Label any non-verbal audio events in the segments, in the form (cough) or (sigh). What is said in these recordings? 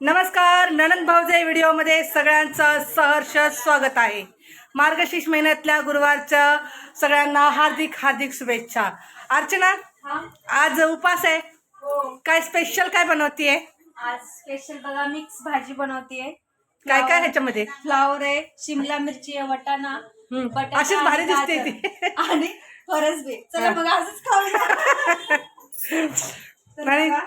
नमस्कार ननंद भाऊजे व्हिडिओमध्ये सगळ्यांचं सहर्ष स्वागत आहे. मार्गशीर्ष महिन्यातल्या गुरुवारच्या सगळ्यांना हार्दिक हार्दिक शुभेच्छा. अर्चना हा? आज उपास आहे. हो. काय स्पेशल काय बनवतीये? आज स्पेशल बघा मिक्स भाजी बनवतीये. काय काय ह्याच्यामध्ये? फ्लावर आहे शिमला मिरची आहे वटाणा हम्म, बटाटा अशीच भारी दिसते गाजर. ती. आणि फरसबी चला हा. बघा असंच खाऊ (laughs) तर आणि- बघा,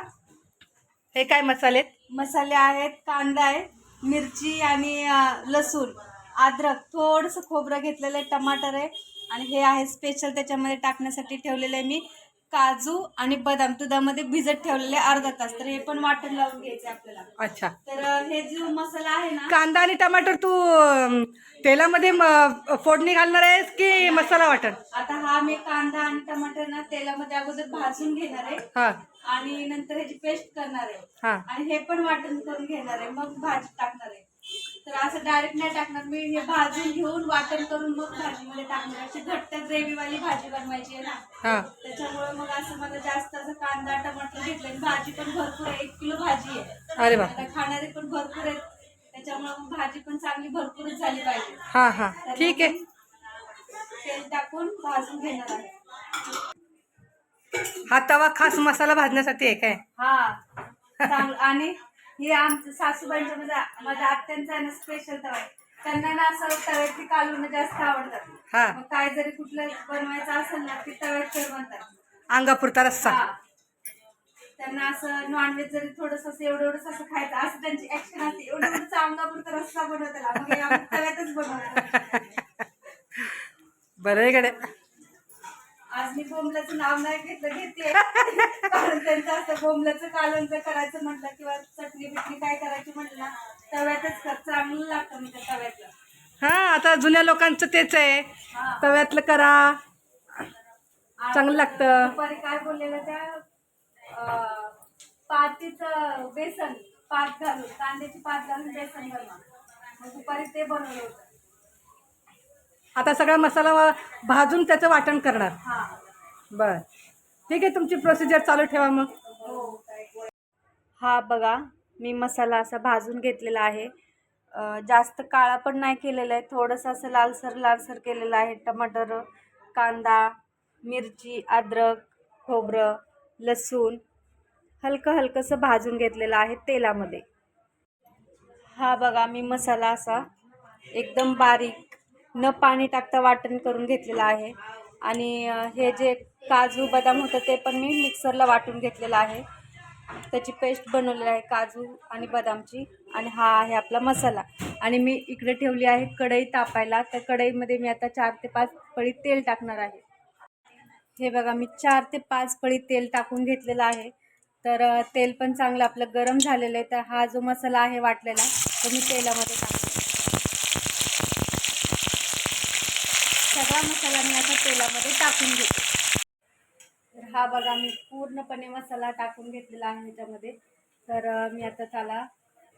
हे काय मसाले आहेत? मसाले आहेत कांदा आहे मिरची आणि लसूण अद्रक. थोडंसं खोबरं घेतलेलं आहे टमाटर आहे. आणि हे आहे स्पेशल त्याच्यामध्ये टाकण्यासाठी ठेवलेलं आहे मी. काजू आणि बदाम दुधामध्ये भिजत ठेवलेले अर्धा तास. तर हे पण वाटण लावून घ्यायचं आपल्याला. अच्छा. तर हे जो मसाला आहे ना कांदा आणि टमाटर तू अं, तेलामध्ये म- फोडणी घालणार आहेस की मसाला वाटण? आता हा मी कांदा आणि टमाटर ना तेलामध्ये अगोदर भाजून घेणार आहे. हा. आणि नंतर ह्याची पेस्ट करणार आहे. हा. आणि हे पण वाटण करून घेणार आहे. मग भाजी टाकणार आहे. तर असं डायरेक्ट नाही टाकणार. मी हे भाजून घेऊन वाटण करून मग भाजीमध्ये टाकणार. अशी घट्ट ग्रेव्ही वाली भाजी बनवायची आहे ना. त्याच्यामुळे मग असं मला जास्त असं कांदा टमाटर घेतलं. आणि भाजी पण भरपूर आहे. एक किलो भाजी आहे. आता खाणारे पण भरपूर आहेत. त्याच्यामुळे मग भाजी पण चांगली भरपूरच झाली पाहिजे. हा हा. ठीक आहे. तेल टाकून भाजून घेणार आहे. हा तवा खास मसाला भाजण्यासाठी आहे काय? हा. आणि हे आमच्या सासूबाईंच्या माझ्या माझ्या आत्यांचा ना स्पेशल तवा आहे. त्यांना ना असं तव्यातली कालवण जास्त आवडतात. हा. मग काय जरी कुठलं बनवायचं असेल ना ते तव्यात म्हणतात. अंगापुरता रस्सा. हा. त्यांना असं नॉनव्हेज जरी थोडस असं एवढं एवढंच असं खायचं असं त्यांची ऍक्शन असते. एवढं एवढं अंगापुरता रस्सा मग हे आम्ही तव्यातच बनवतो बरं आहे कडे आज मी बोंबल्याचं नाव नाही घेतलं घेते. (laughs) कारण त्यांचं असं बोंबल्याचं कालवणचं करायचं म्हटलं किंवा चटणी बिटणी काय करायची म्हटलं ना तव्यातच कर. चांगलं लागतं मी त्या तव्यातलं. हा आता जुन्या लोकांचं तेच आहे. हा. तव्यातलं करा. आणि चांगलं लागतं. दुपारी काय बोललेलं त्या अं, पातीचं बेसन पात घालून कांद्याची पात घालून बेसन बनवा. मग दुपारी ते बनवलं होतं. आता सगळा मसाला वा- भाजून त्याचं वाटण करणार. हा. बर. ठीक आहे तुमची प्रोसिजर चालू ठेवा मग. हा बघा मी मसाला असा भाजून घेतलेला आहे. जास्त काळा पण नाही केलेला आहे. थोडंसं असं लालसर लालसर केलेलं आहे. टमाटर कांदा मिरची अद्रक खोबरं लसूण हलकं हलकंसं भाजून घेतलेलं आहे तेलामध्ये. हा बघा मी मसाला असा एकदम बारीक न पाणी टाकता वाटण करून घेतलेलं आहे. आणि हे जे काजू बदाम होतं ते पण मी मिक्सरला वाटून घेतलेलं आहे. त्याची पेस्ट बनवलेली आहे काजू आणि बदामची आणि हा आहे आपला मसाला. आणि मी इकडे ठेवली आहे कढई तापायला. तर कढईमध्ये मी आता चार ते पाच पळी तेल टाकणार आहे. हे बघा मी चार ते पाच पळी तेल टाकून घेतलेलं आहे. तर तेल पण चांगलं आपलं गरम झालेलं आहे. तर हा जो मसाला आहे वाटलेला तो मी तेलामध्ये टाकतो सगळा मसाला मी आता तेलामध्ये टाकून घेते. तर हा बघा मी पूर्णपणे मसाला टाकून घेतलेला आहे ह्याच्यामध्ये तर मी आता त्याला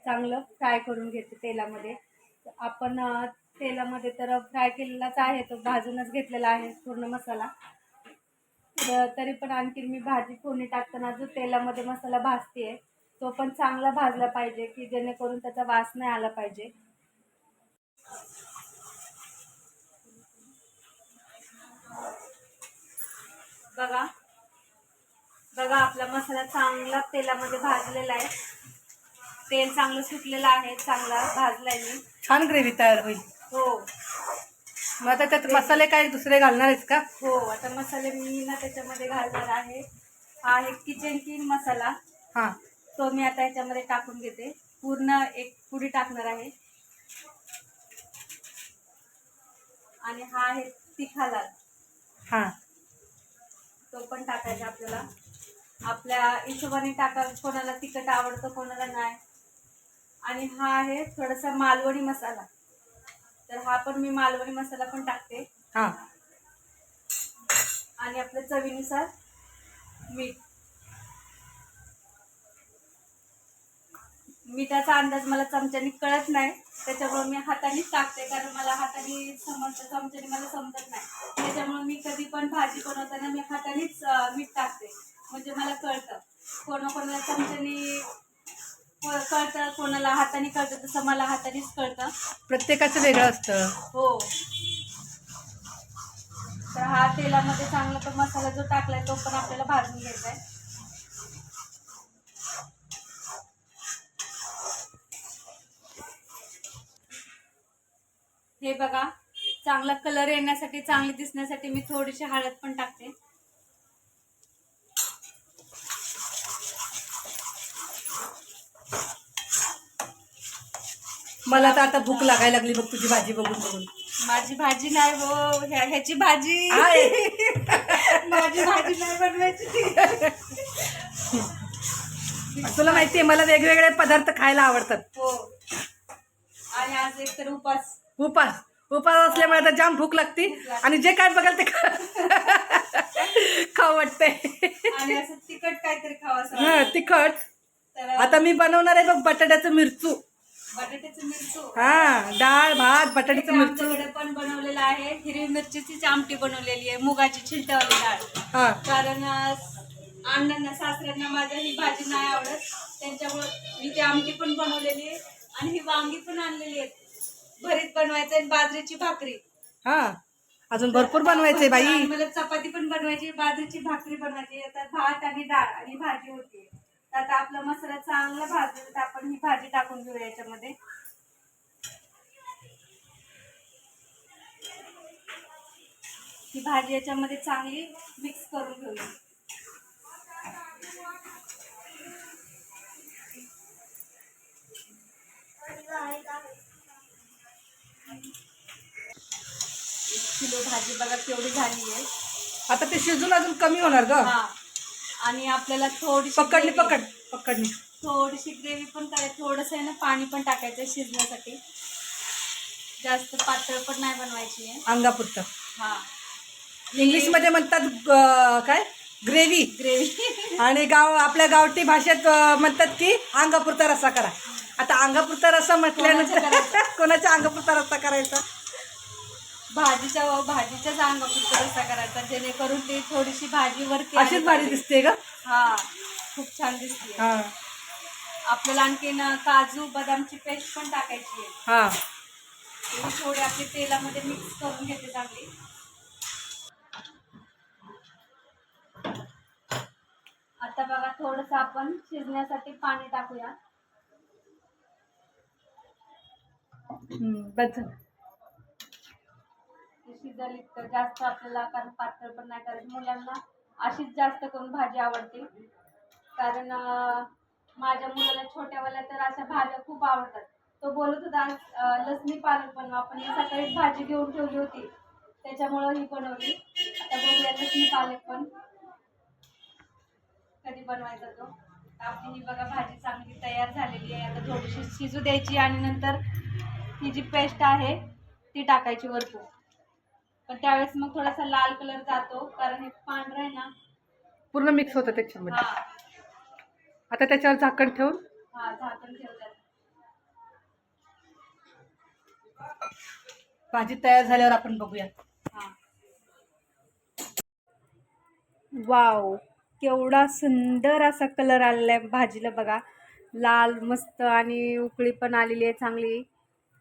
चांगलं फ्राय करून घेते तेलामध्ये. आपण तेलामध्ये तर फ्राय केलेलाच आहे तो भाजूनच घेतलेला आहे पूर्ण मसाला. तर तरी पण आणखी मी भाजी फोडणी टाकताना जो तेलामध्ये मसाला भाजते तो पण चांगला भाजला पाहिजे की जेणेकरून त्याचा वास नाही आला पाहिजे. बघा. बघा आपला मसाला चांगला तेलामध्ये भाजलेला आहे. तेल चांगलं सुटलेलं आहे चांगला भाजलाय मी. छान ग्रेव्ही तयार होईल. हो. मग आता त्यात मसाले काय दुसरे घालणार आहेस का? हो आता मसाले मी ना त्याच्यामध्ये घालणार आहे. हा आहे किचन किंग मसाला. हां. तो मी आता याच्यामध्ये टाकून घेते. पूर्ण एक पुडी टाकणार आहे. आणि हा आहे तिखा लाल. हां. तो पण टाकायचा आपल्याला. आपल्या हिशोबाने टाका कोणाला तिखट आवडतं कोणाला नाही. आणि हा आहे थोडासा मालवणी मसाला. तर हा पण मी मालवणी मसाला पण टाकते. हां. आणि आपल्या चवीनुसार मीठ. मिठाचा अंदाज मला चमच्याने कळत नाही. त्याच्यामुळे मी हातानेच टाकते कारण मला हाताने समजतं चमच्याने मला समजत नाही. त्याच्यामुळे मी कधी पण भाजी बनवताना मी हातानेच मीठ टाकते. म्हणजे मला कळतं. कोणाकोणाला चमच्याने कळतं कोणाला हाताने कळतं तसं मला हातानेच कळतं. प्रत्येकाचं वेगळं असतं. हो. तर हा तेलामध्ये चांगला तो मसाला जो टाकलाय तो पण आपल्याला भाजून घ्यायचा आहे. हे बघा चांगला कलर येण्यासाठी चांगली दिसण्यासाठी मी थोडीशी हळद पण टाकते. मला तर आता भूक लागायला लागली बघ तुझी भाजी बघून बघून. माझी भाजी नाही हो ह्या- ह्याची भाजी. आहे. (laughs) माझी भाजी नाही बनवायची. (laughs) तुला माहितीये मला वेगवेगळे पदार्थ खायला आवडतात. हो. आणि आज एक तर उपास. उपास. उपास असल्यामुळे आता जाम भूक लागते. आणि जे काय बघाल ते खाऊ वाटते. आणि असं तिखट काहीतरी हा. तिखट. आता मी बनवणार आहे बघ बटाट्याचं मिरचू. बटाट्याचं मिरचू. हा डाळ भात बटाट्याचं मिरचू. पण बनवलेलं आहे. हिरवी मिरचीचीच आमटी बनवलेली आहे. मुगाची छिलटवली डाळ. हा. कारण अण्णांना सासऱ्यांना माझ्या ही भाजी नाही आवडत. त्यांच्यामुळे मी ती आमटी पण बनवलेली आहे. आणि ही वांगी पण आणलेली आहेत. भरीत बनवायचं आणि बाजरीची भाकरी. हा अजून भरपूर बनवायचे बाई. आणि मला चपाती पण बनवायची बाजरीची भाकरी बनवायची. आता भात आणि डाळ आणि भाजी होती. तर आता आपला मसाला चांगला भाजला तर आपण ही भाजी टाकून घेऊया याच्यामध्ये. ही भाजी याच्यामध्ये चांगली मिक्स करून घेऊया. एक किलो भाजी बघा केवढी झाली आहे. आता ते शिजून अजून कमी होणार ग. हा. आणि आपल्याला थोडीशी पकडली पकड पकडली. थोडीशी ग्रेव्ही पण करायची थोडंसं आहे ना पाणी पण टाकायचं शिजण्यासाठी. जास्त पातळ पण नाही बनवायची आहे. अंगापुरतं. हा. इंग्लिशमध्ये म्हणतात ग- काय? ग्रेव्ही. ग्रेव्ही. आणि गाव आपल्या गावठी भाषेत अं, म्हणतात की अंगापुरता रस्सा करा. आता अंगापुरता रस्सा म्हटल्यानंतर कोणाच्या (laughs) अंगापुरता रस्सा करायचा? भाजीच्या भाजीच्याच अंगापुरता रस्सा करायचा जेणेकरून ती थोडीशी भाजी वरती अशीच भारी पाहिजे. दिसते ग हा खूप छान दिसते. हा. आपल्याला आणखीन काजू बदामची पेस्ट पण टाकायची आहे. हा. ती थोडी आपली तेलामध्ये मिक्स करून घेते चांगली. आता बघा थोडस आपण शिजण्यासाठी पाणी टाकूया. हम्म, बस झालं. ती शिजली तर जास्त आपल्याला कारण पातळ पण नाही करायची. मुलांना अशीच जास्त करून भाजी आवडते. कारण माझ्या मुलाला छोट्यावाल्या तर अशा भाज्या खूप आवडतात. तो बोलत होता आज, लसणी पालक बनवा आपण सकाळीच भाजी घेऊन ठेवली होती. त्याच्यामुळं ही बनवली. आता बघूया लसणी पालक पण कधी बनवायचा तो. आपली ही बघा भाजी चांगली तयार झालेली आहे. आता थोडीशी शिजू द्यायची आणि नंतर ही जी पेस्ट आहे ती टाकायची वरतून. पण त्यावेळेस मग थोडासा लाल कलर जातो कारण हे पांढरं आहे ना. पूर्ण मिक्स होतं त्याच्यामध्ये. हा. आता त्याच्यावर झाकण ठेवून? हा झाकण ठेवतात. भाजी तयार झाल्यावर आपण बघूया. हा. वाव केवढा सुंदर असा कलर आलेला आहे भाजीला बघा. लाल मस्त आणि उकळी पण आलेली आहे चांगली.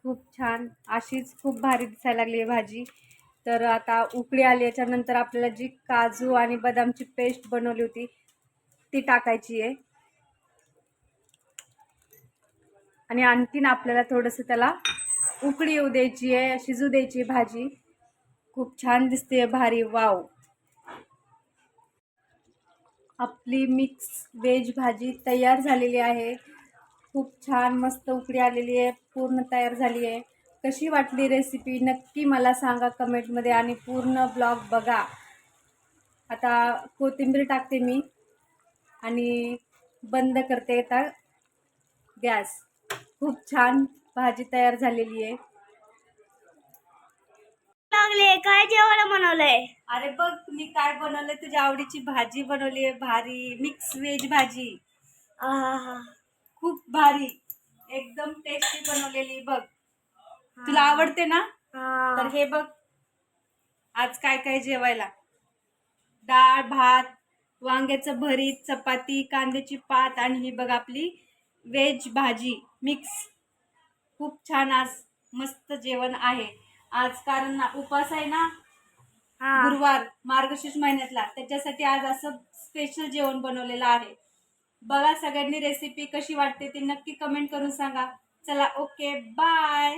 खूप छान अशीच खूप भारी दिसायला लागली आहे भाजी. तर आता उकळी आली याच्यानंतर आपल्याला जी काजू आणि बदामची पेस्ट बनवली होती ती टाकायची आहे. आणि आणखीन आपल्याला थोडंसं त्याला उकळी येऊ द्यायची आहे शिजू द्यायची आहे भाजी. खूप छान दिसते भारी वाव. आपली मिक्स वेज भाजी तयार झालेली आहे. खूप छान मस्त उकडी आलेली आहे पूर्ण तयार झाली आहे. कशी वाटली रेसिपी नक्की मला सांगा कमेंटमध्ये आणि पूर्ण ब्लॉग बघा. आता कोथिंबीर टाकते मी आणि बंद करते आता गॅस. खूप छान भाजी तयार झालेली आहे. लागले काय जेवायला बनवलंय? अरे बघ मी काय बनवलंय? तुझ्या आवडीची भाजी बनवली आहे भारी मिक्स व्हेज भाजी. खूप भारी. एकदम टेस्टी बनवलेली बघ. तुला आवडते ना. तर हे बघ. आज काय काय जेवायला? डाळ भात वांग्याचं भरीत चपाती कांद्याची पात आणि ही बघ आपली व्हेज भाजी मिक्स. खूप छान आज मस्त जेवण आहे. आज कारण ना उपास आहे ना? गुरुवार मार्गशीर्ष महिन्यातला. त्याच्यासाठी आज असं स्पेशल जेवण बनवलेलं आहे. बघा सगळ्यांनी रेसिपी कशी वाटते ती नक्की कमेंट करून सांगा. चला ओके बाय